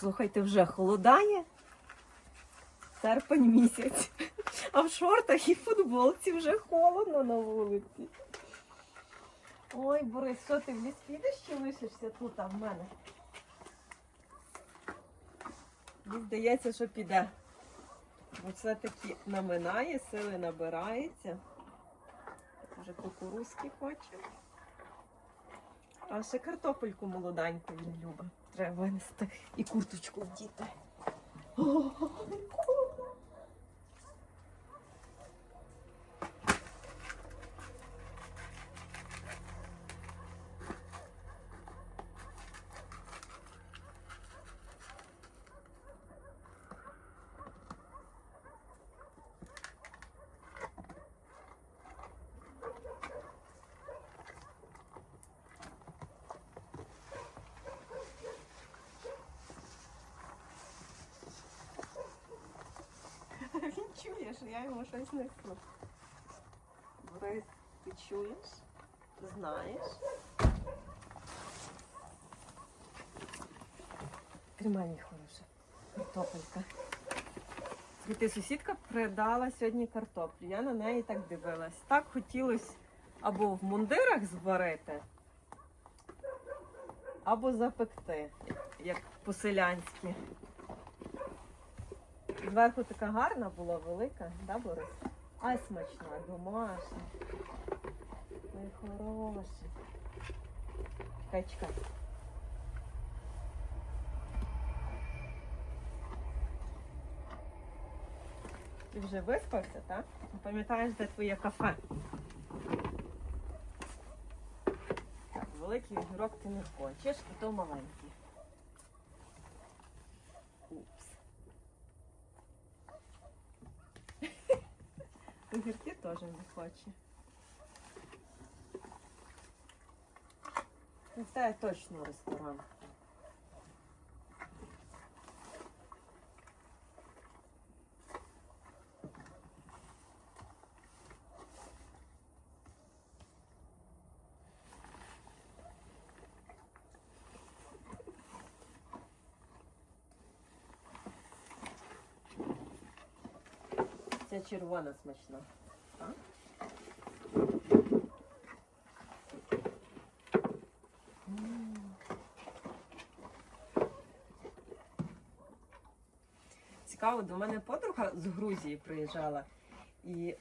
Слухайте, вже холодає. Серпень місяць. А в шортах і футболці вже холодно на вулиці. Ой, Борис, що ти в ліс підеш чи лишишся тут а в мене? Мені здається, що піде. Бо все-таки наминає, сили набирається. Вже кукурузки хоче. А ще картопельку молоденьку він любить. Треба винести і курточку вдіти. О, холодно. Він чує, що я йому щось несу. Борис, ти чуєш? Знаєш? Тримай мій хороший. Картопелька. Слухайте, сусідка придала сьогодні картоплю. Я на неї так дивилась. Так хотілося або в мундирах зварити, або запекти, як по-селянськи. Зверху така гарна була, велика, да, Борис? Ай смачна, домашня. Ой, хороша. Чекай. Ти вже виспався, так? Пам'ятаєш, де твоє кафе? Так, великий огірок ти не хочеш, а то маленький. Огірки теж не хоче. Ну, Це точно ресторан. Червона смачна. Цікаво, до мене подруга з Грузії приїжджала, і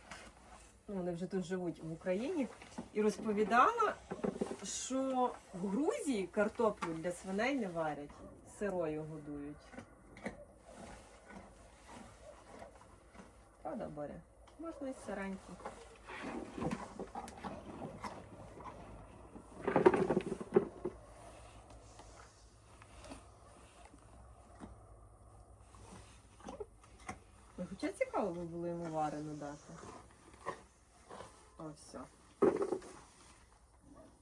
ну, вони вже тут живуть в Україні, і розповідала, що в Грузії картоплю для свиней не варять, сирою годують. Правда, Боря? Можна і сиреньку. Хоча цікаво би було йому варену дати. О, все.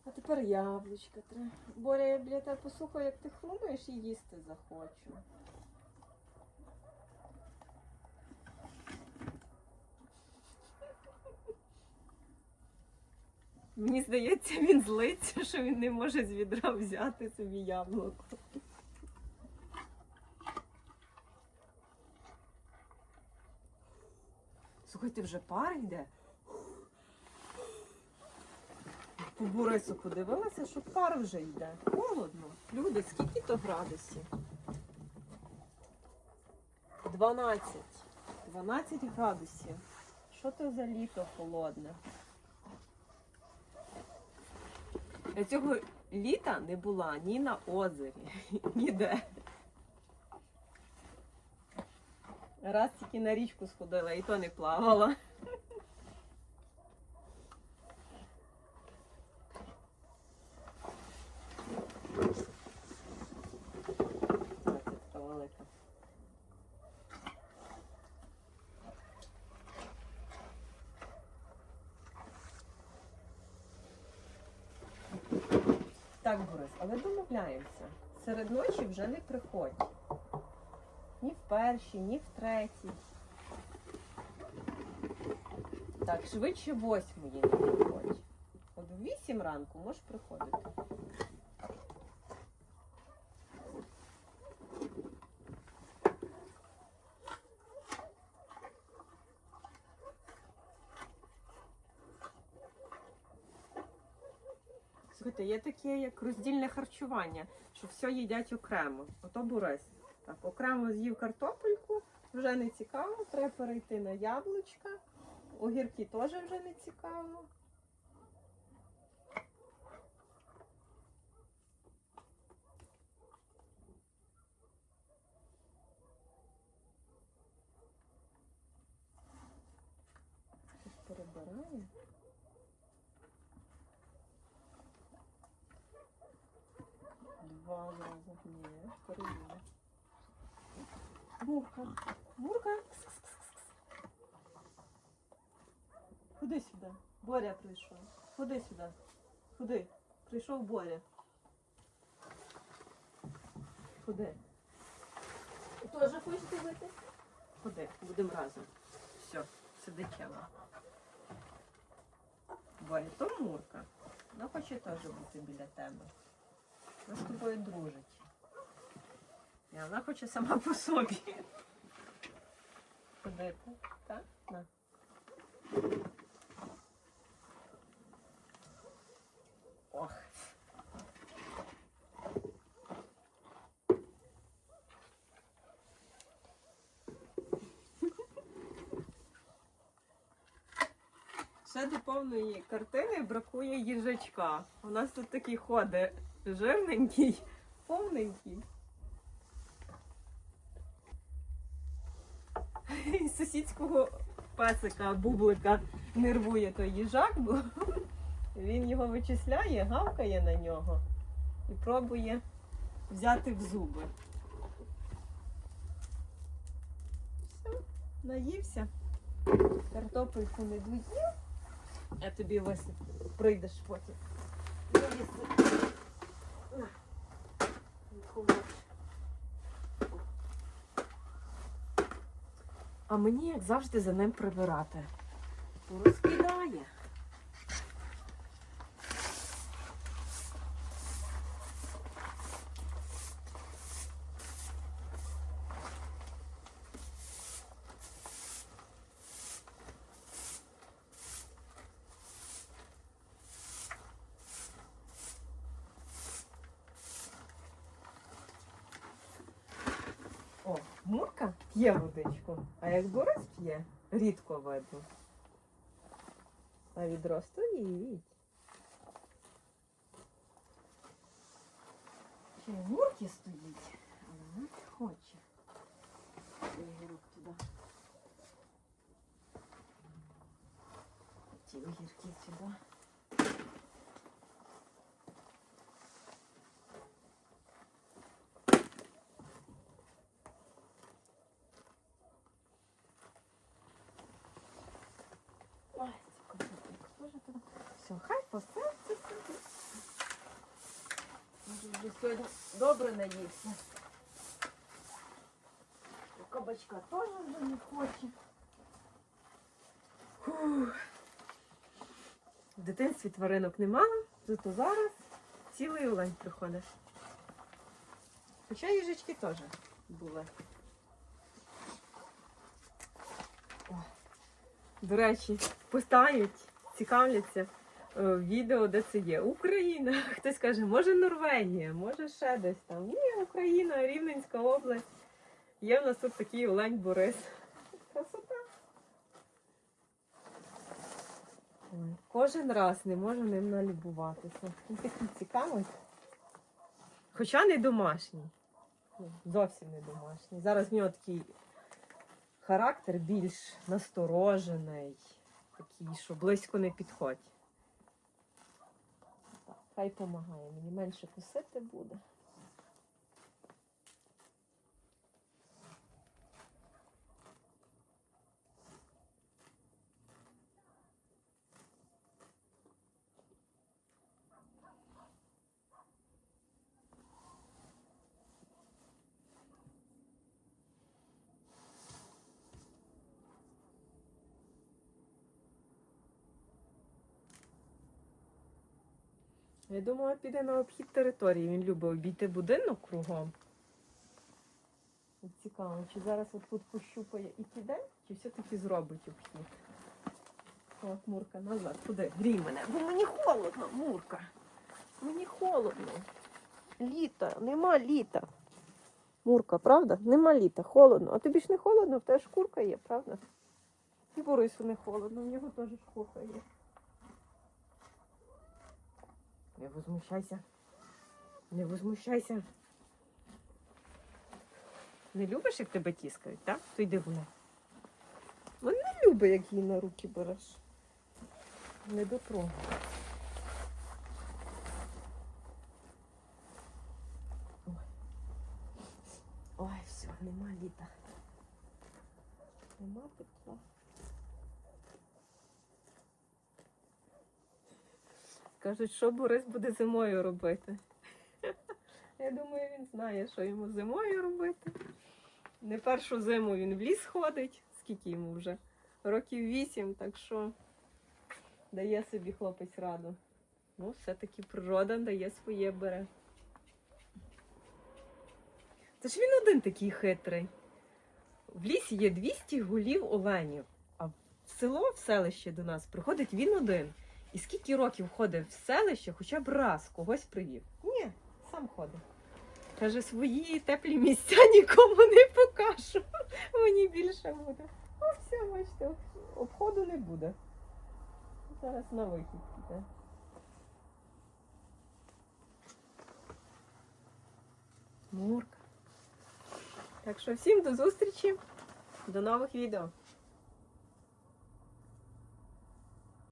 А тепер яблучка треба. Боря, я біля тебе послухаю, як ти хрумаєш і їсти захочу. Мені здається, він злиться, що він не може з відра взяти собі яблуко. Слухайте, вже пар йде. По Борису подивилася, що пар вже йде. Холодно. Люди, скільки то градусів? 12. 12 градусів. Що то за літо холодне? Я цього літа не була ні на озері, ніде. Раз тільки на річку сходила, і то не плавала. Це така велика. Так, Борис, але домовляємося. Серед ночі вже не приходь. Ні в першій, ні в третій. Так, швидше восьмої не приходь. От в вісім ранку можеш приходити. Є таке як роздільне харчування, що все їдять окремо. Ото Борис. Так, окремо з'їв картопельку, вже не цікаво, треба перейти на яблучка. Огірки теж вже не цікаво. Щось перебирає. Ні, перевірю. Мурка. Мурка. Ходи сюди. Боря прийшов. Ходи сюди. Ходи. Прийшов Боря. Ходи. Теж хочете вийти? Ходи, будемо разом. Все, сиди чемно. Боря, то Мурка. Вона хоче теж бути біля тебе. Вона з тобою дружить. І вона хоче сама по собі. Ходити. Так? На. Ох. Ще до повної картини бракує їжачка. У нас тут такий ходить жирненький, повненький. І сусідського песика, бублика нервує той їжак, бо він його вичисляє, гавкає на нього і пробує взяти в зуби. Все, наївся. Картопельку не доїв. Я тобі висиплю. Прийдеш потім. Доїси. На. Холодь. А мені, як завжди, за ним прибирати. Розкидає. Мурка п'є водичку, а як Борис п'є, рідко видно. А відро стоїть. Ще й Мурки стоїть, але вона не хоче. Огірок туди. Ті огірки Сьогодні добре наївся. Кабачка теж вже не хоче. Фух. В дитинстві тваринок не мала, зато зараз цілий олень приходить. Хоча їжачки теж були. О. До речі, питають, цікавляться відео, де це є. Україна. Хтось каже, може Норвегія, може ще десь там. Ні, Україна, Рівненська область. Є в нас тут такий Олень Борис. Красота. Кожен раз не можу ним налюбуватися. Він такий цікавий. Хоча не домашній. Ну, Зовсім не домашній. Зараз в нього такий характер більш насторожений, такий, що близько не підходь. Хай допомагає, мені менше кусити буде. Я думала, піде на обхід території. Він любить обійти будинок кругом. Цікаво, чи зараз от тут пощупає і піде, чи все-таки зробить обхід. От, Мурка, назад. Куди? Грій мене. Бо мені холодно, Мурка. Мені холодно. Літа, нема літа. Мурка, правда? Нема літа, холодно. А тобі ж не холодно, в тебе шкурка є, правда? І Борису не холодно, в нього теж шкурка є. Не возмущайся. Не возмущайся. Не любиш, як тебе тіскають, так? То йди гуляй. Вона не любить, як її на руки береш. Не дотрогай. Ой. Ой, все, нема літа. Нема тепла. Кажуть, що Борис буде зимою робити. Я думаю, він знає, що йому зимою робити. Не першу зиму він в ліс ходить, скільки йому вже? Років вісім, так що дає собі хлопець раду. Ну, все-таки природа дає своє бере. Це ж він один такий хитрий. В лісі є 200 голів оленів, а в село, в селище до нас приходить він один. І скільки років ходить в селище, хоча б раз когось привів. Ні, сам ходить. Каже, свої теплі місця нікому не покажу. Мені більше буде. О, все, бачите, обходу не буде. Зараз на вихід піде. Мурка. Так що всім до зустрічі, до нових відео.